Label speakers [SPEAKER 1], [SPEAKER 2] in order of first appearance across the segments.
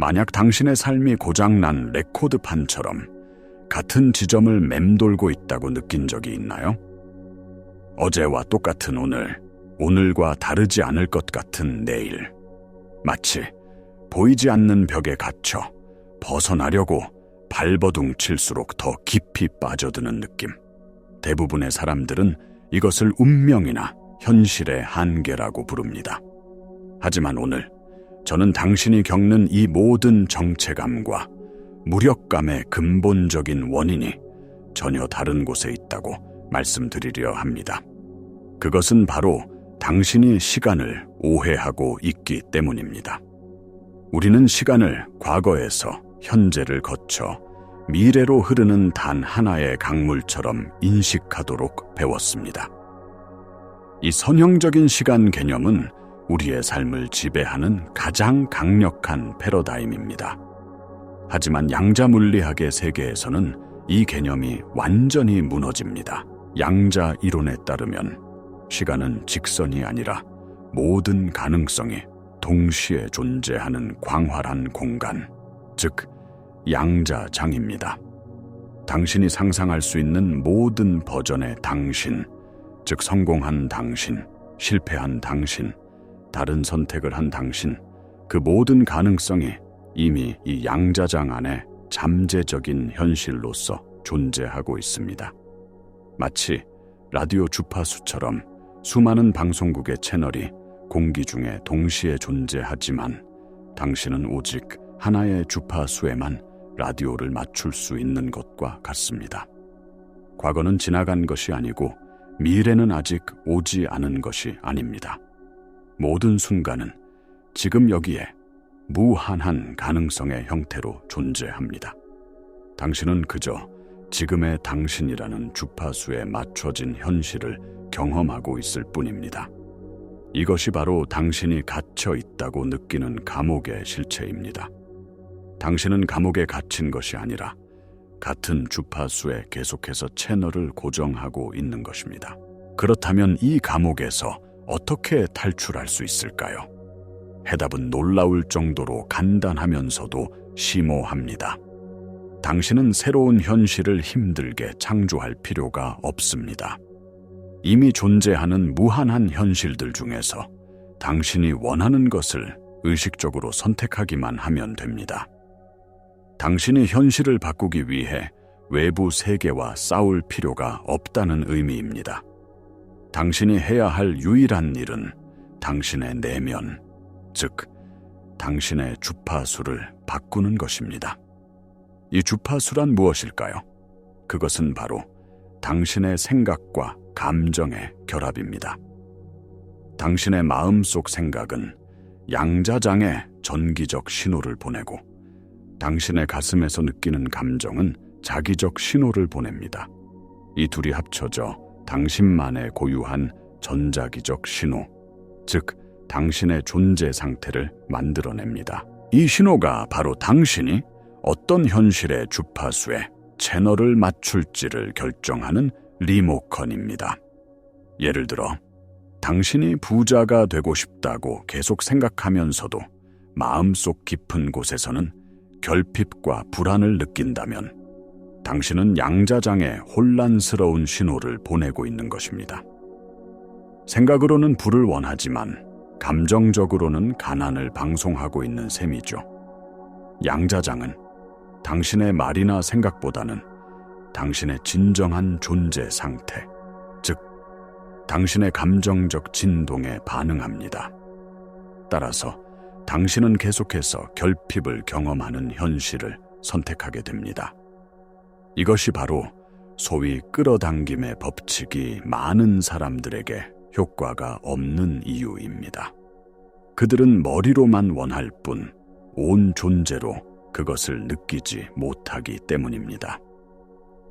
[SPEAKER 1] 만약 당신의 삶이 고장난 레코드판처럼 같은 지점을 맴돌고 있다고 느낀 적이 있나요? 어제와 똑같은 오늘, 오늘과 다르지 않을 것 같은 내일. 마치 보이지 않는 벽에 갇혀 벗어나려고 발버둥 칠수록 더 깊이 빠져드는 느낌. 대부분의 사람들은 이것을 운명이나 현실의 한계라고 부릅니다. 하지만 오늘 저는 당신이 겪는 이 모든 정체감과 무력감의 근본적인 원인이 전혀 다른 곳에 있다고 말씀드리려 합니다. 그것은 바로 당신이 시간을 오해하고 있기 때문입니다. 우리는 시간을 과거에서 현재를 거쳐 미래로 흐르는 단 하나의 강물처럼 인식하도록 배웠습니다. 이 선형적인 시간 개념은 우리의 삶을 지배하는 가장 강력한 패러다임입니다. 하지만 양자 물리학의 세계에서는 이 개념이 완전히 무너집니다. 양자 이론에 따르면 시간은 직선이 아니라 모든 가능성이 동시에 존재하는 광활한 공간, 즉 양자장입니다. 당신이 상상할 수 있는 모든 버전의 당신, 즉 성공한 당신, 실패한 당신, 다른 선택을 한 당신, 그 모든 가능성이 이미 이 양자장 안에 잠재적인 현실로서 존재하고 있습니다. 마치 라디오 주파수처럼 수많은 방송국의 채널이 공기 중에 동시에 존재하지만 당신은 오직 하나의 주파수에만 라디오를 맞출 수 있는 것과 같습니다. 과거는 지나간 것이 아니고 미래는 아직 오지 않은 것이 아닙니다. 모든 순간은 지금 여기에 무한한 가능성의 형태로 존재합니다. 당신은 그저 지금의 당신이라는 주파수에 맞춰진 현실을 경험하고 있을 뿐입니다. 이것이 바로 당신이 갇혀 있다고 느끼는 감옥의 실체입니다. 당신은 감옥에 갇힌 것이 아니라 같은 주파수에 계속해서 채널을 고정하고 있는 것입니다. 그렇다면 이 감옥에서 어떻게 탈출할 수 있을까요? 해답은 놀라울 정도로 간단하면서도 심오합니다. 당신은 새로운 현실을 힘들게 창조할 필요가 없습니다. 이미 존재하는 무한한 현실들 중에서 당신이 원하는 것을 의식적으로 선택하기만 하면 됩니다. 당신이 현실을 바꾸기 위해 외부 세계와 싸울 필요가 없다는 의미입니다. 당신이 해야 할 유일한 일은 당신의 내면, 즉, 당신의 주파수를 바꾸는 것입니다. 이 주파수란 무엇일까요? 그것은 바로 당신의 생각과 감정의 결합입니다. 당신의 마음속 생각은 양자장에 전기적 신호를 보내고 당신의 가슴에서 느끼는 감정은 자기적 신호를 보냅니다. 이 둘이 합쳐져 당신만의 고유한 전자기적 신호, 즉 당신의 존재 상태를 만들어냅니다. 이 신호가 바로 당신이 어떤 현실의 주파수에 채널을 맞출지를 결정하는 리모컨입니다. 예를 들어, 당신이 부자가 되고 싶다고 계속 생각하면서도 마음속 깊은 곳에서는 결핍과 불안을 느낀다면 당신은 양자장에 혼란스러운 신호를 보내고 있는 것입니다. 생각으로는 불을 원하지만 감정적으로는 가난을 방송하고 있는 셈이죠. 양자장은 당신의 말이나 생각보다는 당신의 진정한 존재 상태, 즉, 당신의 감정적 진동에 반응합니다. 따라서 당신은 계속해서 결핍을 경험하는 현실을 선택하게 됩니다. 이것이 바로 소위 끌어당김의 법칙이 많은 사람들에게 효과가 없는 이유입니다. 그들은 머리로만 원할 뿐 온 존재로 그것을 느끼지 못하기 때문입니다.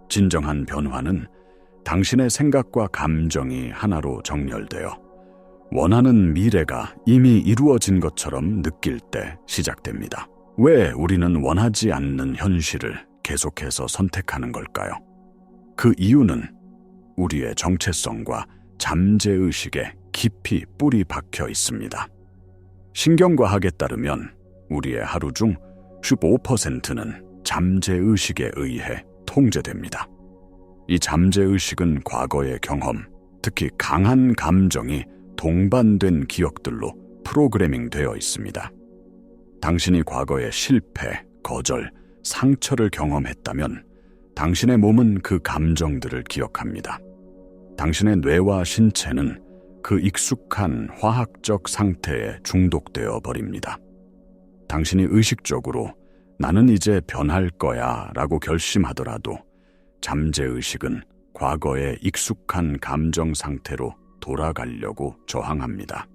[SPEAKER 1] 진정한 변화는 당신의 생각과 감정이 하나로 정렬되어 원하는 미래가 이미 이루어진 것처럼 느낄 때 시작됩니다. 왜 우리는 원하지 않는 현실을 계속해서 선택하는 걸까요? 그 이유는 우리의 정체성과 잠재의식에 깊이 뿌리 박혀 있습니다. 신경과학에 따르면 우리의 하루 중 15%는 잠재의식에 의해 통제됩니다. 이 잠재의식은 과거의 경험, 특히 강한 감정이 동반된 기억들로 프로그래밍 되어 있습니다. 당신이 과거에 실패, 거절, 상처를 경험했다면 당신의 몸은 그 감정들을 기억합니다. 당신의 뇌와 신체는 그 익숙한 화학적 상태에 중독되어 버립니다. 당신이 의식적으로 나는 이제 변할 거야 라고 결심하더라도 잠재의식은 과거의 익숙한 감정 상태로 돌아가려고 저항합니다.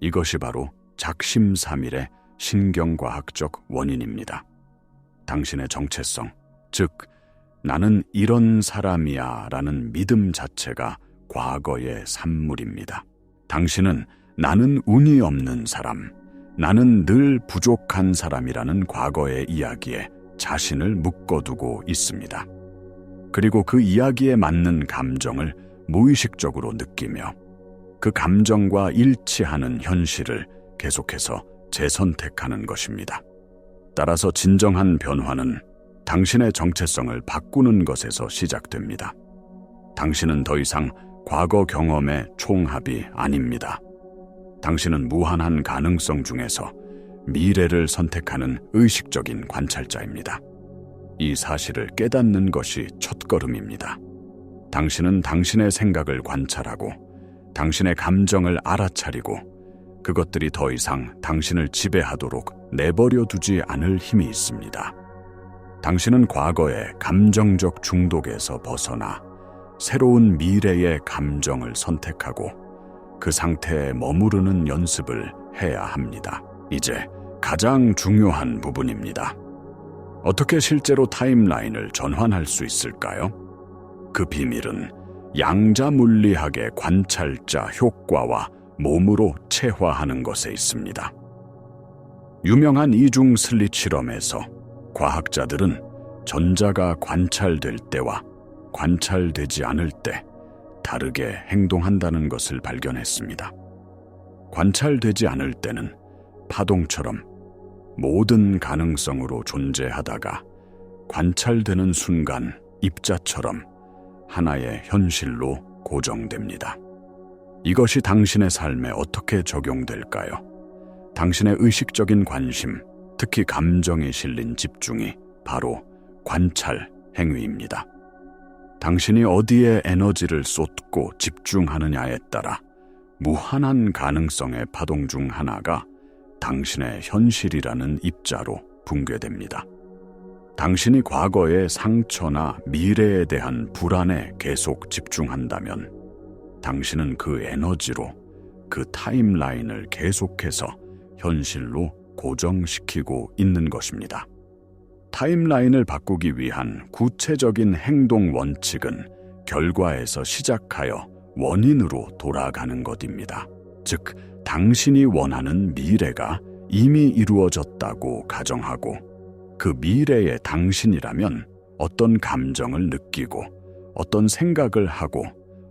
[SPEAKER 1] 이것이 바로 작심삼일의 신경과학적 원인입니다. 당신의 정체성, 즉, 나는 이런 사람이야 라는 믿음 자체가 과거의 산물입니다. 당신은 나는 운이 없는 사람, 나는 늘 부족한 사람이라는 과거의 이야기에 자신을 묶어두고 있습니다. 그리고 그 이야기에 맞는 감정을 무의식적으로 느끼며 그 감정과 일치하는 현실을 계속해서 재선택하는 것입니다. 따라서 진정한 변화는 당신의 정체성을 바꾸는 것에서 시작됩니다. 당신은 더 이상 과거 경험의 총합이 아닙니다. 당신은 무한한 가능성 중에서 미래를 선택하는 의식적인 관찰자입니다. 이 사실을 깨닫는 것이 첫걸음입니다. 당신은 당신의 생각을 관찰하고 당신의 감정을 알아차리고 그것들이 더 이상 당신을 지배하도록 내버려 두지 않을 힘이 있습니다. 당신은 과거의 감정적 중독에서 벗어나 새로운 미래의 감정을 선택하고 그 상태에 머무르는 연습을 해야 합니다. 이제 가장 중요한 부분입니다. 어떻게 실제로 타임라인을 전환할 수 있을까요? 그 비밀은 양자 물리학의 관찰자 효과와 몸으로 체화하는 것에 있습니다. 유명한 이중 슬릿 실험에서 과학자들은 전자가 관찰될 때와 관찰되지 않을 때 다르게 행동한다는 것을 발견했습니다. 관찰되지 않을 때는 파동처럼 모든 가능성으로 존재하다가 관찰되는 순간 입자처럼 하나의 현실로 고정됩니다. 이것이 당신의 삶에 어떻게 적용될까요? 당신의 의식적인 관심, 특히 감정에 실린 집중이 바로 관찰 행위입니다. 당신이 어디에 에너지를 쏟고 집중하느냐에 따라 무한한 가능성의 파동 중 하나가 당신의 현실이라는 입자로 붕괴됩니다. 당신이 과거의 상처나 미래에 대한 불안에 계속 집중한다면 당신은 그 에너지로 그 타임라인을 계속해서 현실로 고정시키고 있는 것입니다. 타임라인을 바꾸기 위한 구체적인 행동 원칙은 결과에서 시작하여 원인으로 돌아가는 것입니다. 즉, 당신이 원하는 미래가 이미 이루어졌다고 가정하고 그 미래의 당신이라면 어떤 감정을 느끼고 어떤 생각을 하고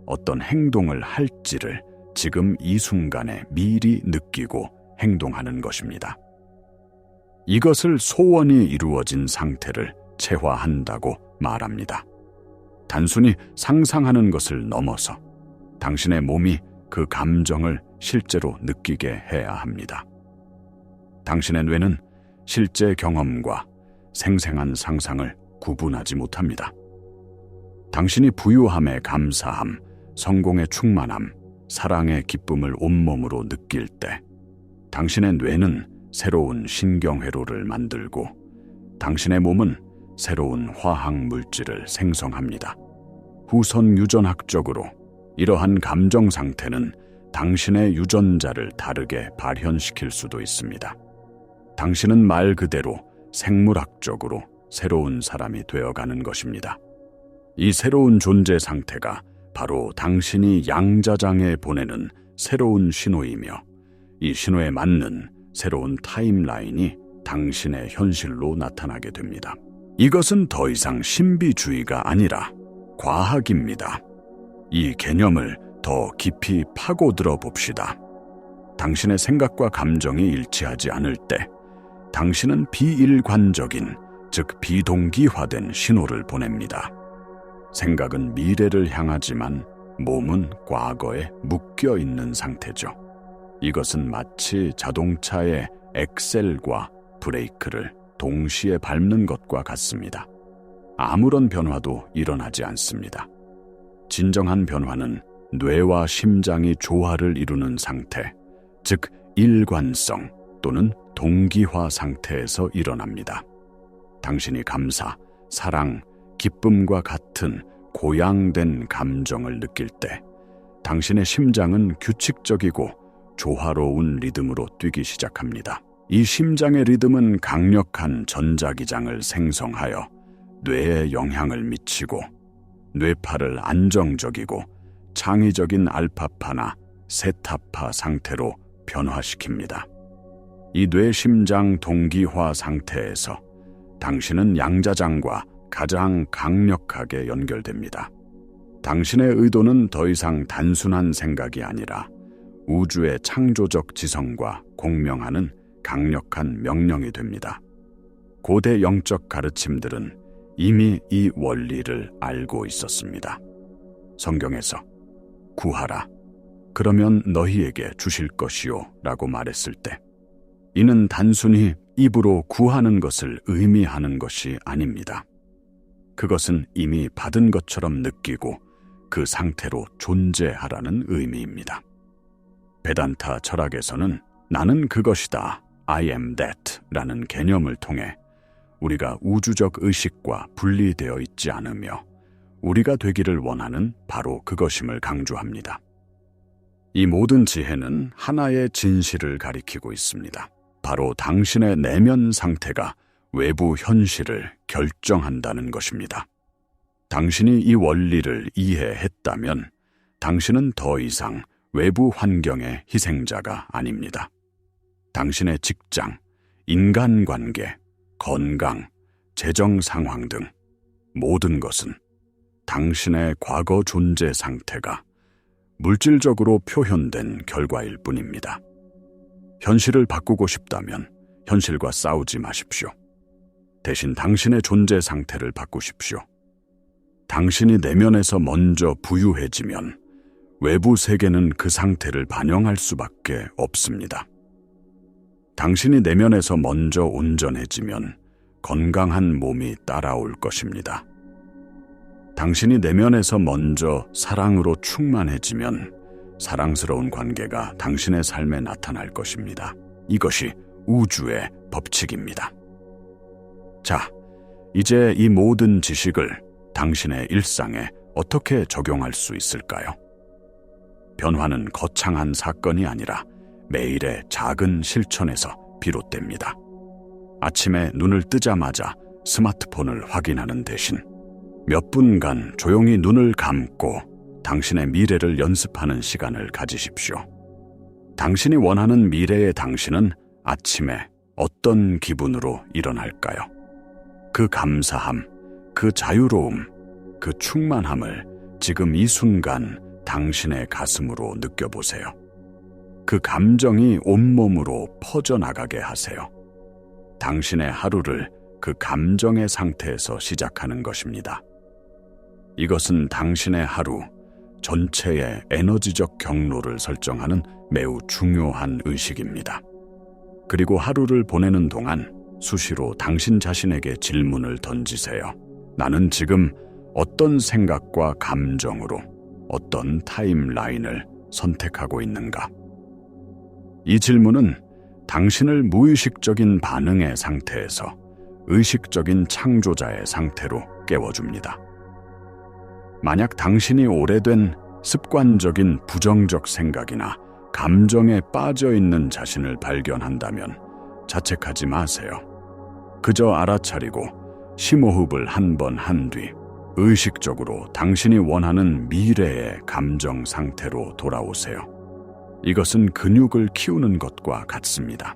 [SPEAKER 1] 어떤 행동을 할지를 지금 이 순간에 미리 느끼고 행동하는 것입니다. 이것을 소원이 이루어진 상태를 체화한다고 말합니다. 단순히 상상하는 것을 넘어서 당신의 몸이 그 감정을 실제로 느끼게 해야 합니다. 당신의 뇌는 실제 경험과 생생한 상상을 구분하지 못합니다. 당신이 부유함에 감사함, 성공의 충만함, 사랑의 기쁨을 온몸으로 느낄 때 당신의 뇌는 새로운 신경회로를 만들고 당신의 몸은 새로운 화학 물질을 생성합니다. 후선 유전학적으로 이러한 감정 상태는 당신의 유전자를 다르게 발현시킬 수도 있습니다. 당신은 말 그대로 생물학적으로 새로운 사람이 되어가는 것입니다. 이 새로운 존재 상태가 바로 당신이 양자장에 보내는 새로운 신호이며 이 신호에 맞는 새로운 타임라인이 당신의 현실로 나타나게 됩니다. 이것은 더 이상 신비주의가 아니라 과학입니다. 이 개념을 더 깊이 파고들어 봅시다. 당신의 생각과 감정이 일치하지 않을 때 당신은 비일관적인, 즉 비동기화된 신호를 보냅니다. 생각은 미래를 향하지만 몸은 과거에 묶여 있는 상태죠. 이것은 마치 자동차의 엑셀과 브레이크를 동시에 밟는 것과 같습니다. 아무런 변화도 일어나지 않습니다. 진정한 변화는 뇌와 심장이 조화를 이루는 상태, 즉 일관성 또는 동기화 상태에서 일어납니다. 당신이 감사, 사랑, 기쁨과 같은 고양된 감정을 느낄 때 당신의 심장은 규칙적이고 조화로운 리듬으로 뛰기 시작합니다. 이 심장의 리듬은 강력한 전자기장을 생성하여 뇌에 영향을 미치고 뇌파를 안정적이고 창의적인 알파파나 세타파 상태로 변화시킵니다. 이 뇌심장 동기화 상태에서 당신은 양자장과 가장 강력하게 연결됩니다. 당신의 의도는 더 이상 단순한 생각이 아니라 우주의 창조적 지성과 공명하는 강력한 명령이 됩니다. 고대 영적 가르침들은 이미 이 원리를 알고 있었습니다. 성경에서 구하라. 그러면 너희에게 주실 것이요. 라고 말했을 때, 이는 단순히 입으로 구하는 것을 의미하는 것이 아닙니다. 그것은 이미 받은 것처럼 느끼고 그 상태로 존재하라는 의미입니다. 베단타 철학에서는 나는 그것이다, I am that 라는 개념을 통해 우리가 우주적 의식과 분리되어 있지 않으며 우리가 되기를 원하는 바로 그것임을 강조합니다. 이 모든 지혜는 하나의 진실을 가리키고 있습니다. 바로 당신의 내면 상태가 외부 현실을 결정한다는 것입니다. 당신이 이 원리를 이해했다면 당신은 더 이상 외부 환경의 희생자가 아닙니다. 당신의 직장, 인간관계, 건강, 재정 상황 등 모든 것은 당신의 과거 존재 상태가 물질적으로 표현된 결과일 뿐입니다. 현실을 바꾸고 싶다면 현실과 싸우지 마십시오. 대신 당신의 존재 상태를 바꾸십시오. 당신이 내면에서 먼저 부유해지면 외부 세계는 그 상태를 반영할 수밖에 없습니다. 당신이 내면에서 먼저 온전해지면 건강한 몸이 따라올 것입니다. 당신이 내면에서 먼저 사랑으로 충만해지면 사랑스러운 관계가 당신의 삶에 나타날 것입니다. 이것이 우주의 법칙입니다. 자, 이제 이 모든 지식을 당신의 일상에 어떻게 적용할 수 있을까요? 변화는 거창한 사건이 아니라 매일의 작은 실천에서 비롯됩니다. 아침에 눈을 뜨자마자 스마트폰을 확인하는 대신 몇 분간 조용히 눈을 감고 당신의 미래를 연습하는 시간을 가지십시오. 당신이 원하는 미래의 당신은 아침에 어떤 기분으로 일어날까요? 그 감사함, 그 자유로움, 그 충만함을 지금 이 순간 당신의 가슴으로 느껴보세요. 그 감정이 온몸으로 퍼져나가게 하세요. 당신의 하루를 그 감정의 상태에서 시작하는 것입니다. 이것은 당신의 하루 전체의 에너지적 경로를 설정하는 매우 중요한 의식입니다. 그리고 하루를 보내는 동안 수시로 당신 자신에게 질문을 던지세요. 나는 지금 어떤 생각과 감정으로 어떤 타임라인을 선택하고 있는가? 이 질문은 당신을 무의식적인 반응의 상태에서 의식적인 창조자의 상태로 깨워줍니다. 만약 당신이 오래된 습관적인 부정적 생각이나 감정에 빠져 있는 자신을 발견한다면 자책하지 마세요. 그저 알아차리고 심호흡을 한 번 한 뒤 의식적으로 당신이 원하는 미래의 감정 상태로 돌아오세요. 이것은 근육을 키우는 것과 같습니다.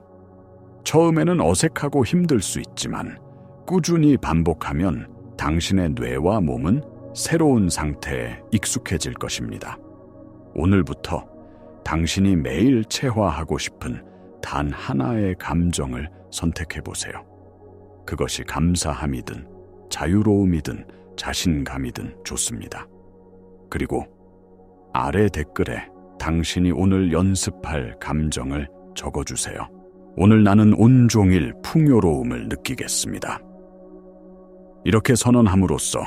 [SPEAKER 1] 처음에는 어색하고 힘들 수 있지만 꾸준히 반복하면 당신의 뇌와 몸은 새로운 상태에 익숙해질 것입니다. 오늘부터 당신이 매일 체화하고 싶은 단 하나의 감정을 선택해 보세요. 그것이 감사함이든 자유로움이든 자신감이든 좋습니다. 그리고 아래 댓글에 당신이 오늘 연습할 감정을 적어주세요. 오늘 나는 온종일 풍요로움을 느끼겠습니다. 이렇게 선언함으로써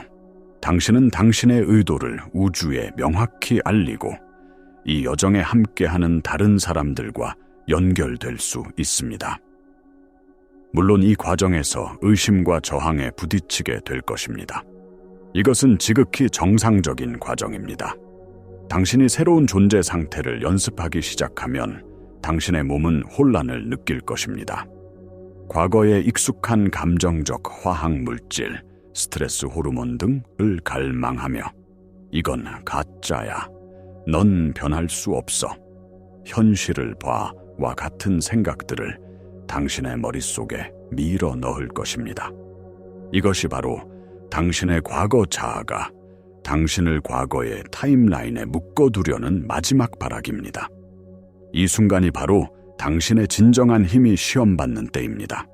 [SPEAKER 1] 당신은 당신의 의도를 우주에 명확히 알리고 이 여정에 함께하는 다른 사람들과 연결될 수 있습니다. 물론 이 과정에서 의심과 저항에 부딪히게 될 것입니다. 이것은 지극히 정상적인 과정입니다. 당신이 새로운 존재 상태를 연습하기 시작하면 당신의 몸은 혼란을 느낄 것입니다. 과거의 익숙한 감정적 화학 물질, 스트레스 호르몬 등을 갈망하며 이건 가짜야. 넌 변할 수 없어. 현실을 봐와 같은 생각들을 당신의 머릿속에 밀어 넣을 것입니다. 이것이 바로 당신의 과거 자아가 당신을 과거의 타임라인에 묶어두려는 마지막 발악입니다. 이 순간이 바로 당신의 진정한 힘이 시험받는 때입니다.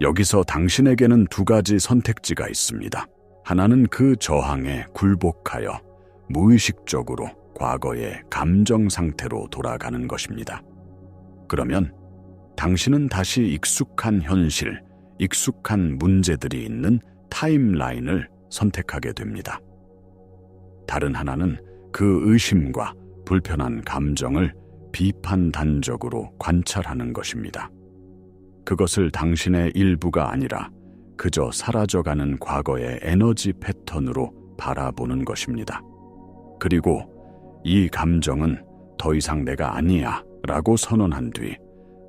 [SPEAKER 1] 여기서 당신에게는 두 가지 선택지가 있습니다. 하나는 그 저항에 굴복하여 무의식적으로 과거의 감정 상태로 돌아가는 것입니다. 그러면 당신은 다시 익숙한 현실, 익숙한 문제들이 있는 타임라인을 선택하게 됩니다. 다른 하나는 그 의심과 불편한 감정을 비판단적으로 관찰하는 것입니다. 그것을 당신의 일부가 아니라 그저 사라져가는 과거의 에너지 패턴으로 바라보는 것입니다. 그리고 이 감정은 더 이상 내가 아니야 라고 선언한 뒤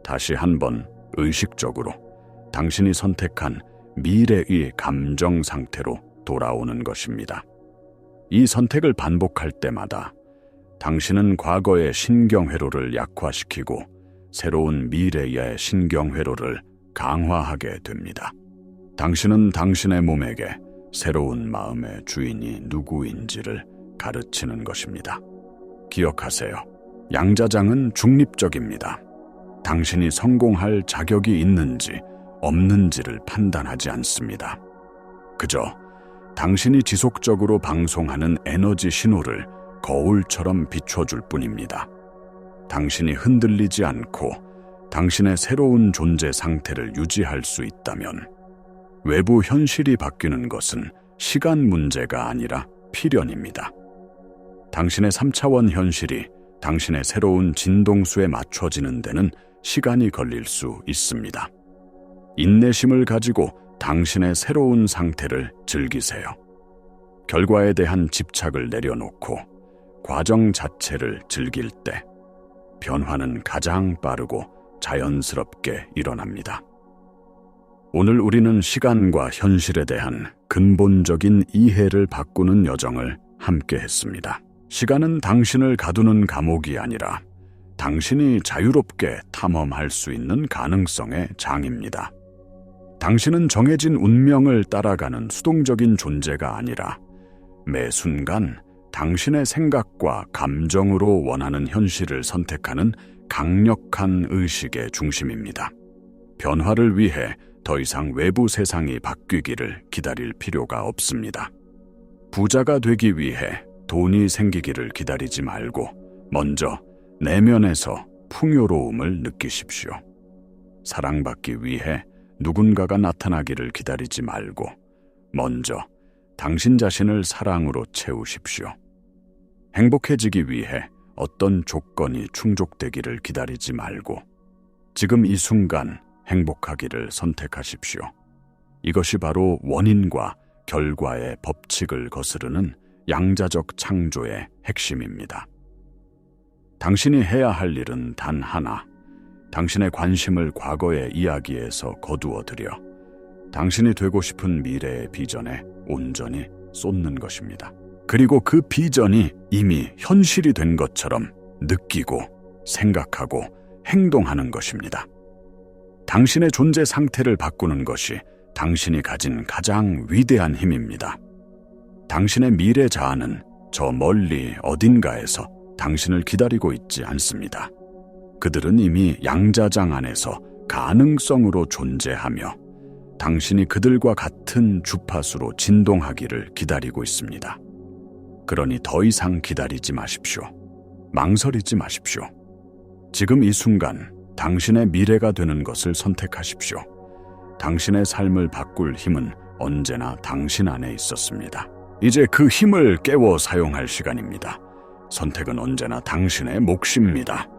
[SPEAKER 1] 다시 한번 의식적으로 당신이 선택한 미래의 감정 상태로 돌아오는 것입니다. 이 선택을 반복할 때마다 당신은 과거의 신경회로를 약화시키고 새로운 미래의 신경회로를 강화하게 됩니다. 당신은 당신의 몸에게 새로운 마음의 주인이 누구인지를 가르치는 것입니다. 기억하세요. 양자장은 중립적입니다. 당신이 성공할 자격이 있는지 없는지를 판단하지 않습니다. 그저 당신이 지속적으로 방송하는 에너지 신호를 거울처럼 비춰줄 뿐입니다. 당신이 흔들리지 않고 당신의 새로운 존재 상태를 유지할 수 있다면 외부 현실이 바뀌는 것은 시간 문제가 아니라 필연입니다. 당신의 3차원 현실이 당신의 새로운 진동수에 맞춰지는 데는 시간이 걸릴 수 있습니다. 인내심을 가지고 당신의 새로운 상태를 즐기세요. 결과에 대한 집착을 내려놓고 과정 자체를 즐길 때 변화는 가장 빠르고 자연스럽게 일어납니다. 오늘 우리는 시간과 현실에 대한 근본적인 이해를 바꾸는 여정을 함께 했습니다. 시간은 당신을 가두는 감옥이 아니라 당신이 자유롭게 탐험할 수 있는 가능성의 장입니다. 당신은 정해진 운명을 따라가는 수동적인 존재가 아니라 매 순간 당신의 생각과 감정으로 원하는 현실을 선택하는 강력한 의식의 중심입니다. 변화를 위해 더 이상 외부 세상이 바뀌기를 기다릴 필요가 없습니다. 부자가 되기 위해 돈이 생기기를 기다리지 말고 먼저 내면에서 풍요로움을 느끼십시오. 사랑받기 위해 누군가가 나타나기를 기다리지 말고 먼저 당신 자신을 사랑으로 채우십시오. 행복해지기 위해 어떤 조건이 충족되기를 기다리지 말고 지금 이 순간 행복하기를 선택하십시오. 이것이 바로 원인과 결과의 법칙을 거스르는 양자적 창조의 핵심입니다. 당신이 해야 할 일은 단 하나. 당신의 관심을 과거의 이야기에서 거두어 들여 당신이 되고 싶은 미래의 비전에 온전히 쏟는 것입니다. 그리고 그 비전이 이미 현실이 된 것처럼 느끼고 생각하고 행동하는 것입니다. 당신의 존재 상태를 바꾸는 것이 당신이 가진 가장 위대한 힘입니다. 당신의 미래 자아는 저 멀리 어딘가에서 당신을 기다리고 있지 않습니다. 그들은 이미 양자장 안에서 가능성으로 존재하며 당신이 그들과 같은 주파수로 진동하기를 기다리고 있습니다. 그러니 더 이상 기다리지 마십시오. 망설이지 마십시오. 지금 이 순간 당신의 미래가 되는 것을 선택하십시오. 당신의 삶을 바꿀 힘은 언제나 당신 안에 있었습니다. 이제 그 힘을 깨워 사용할 시간입니다. 선택은 언제나 당신의 몫입니다.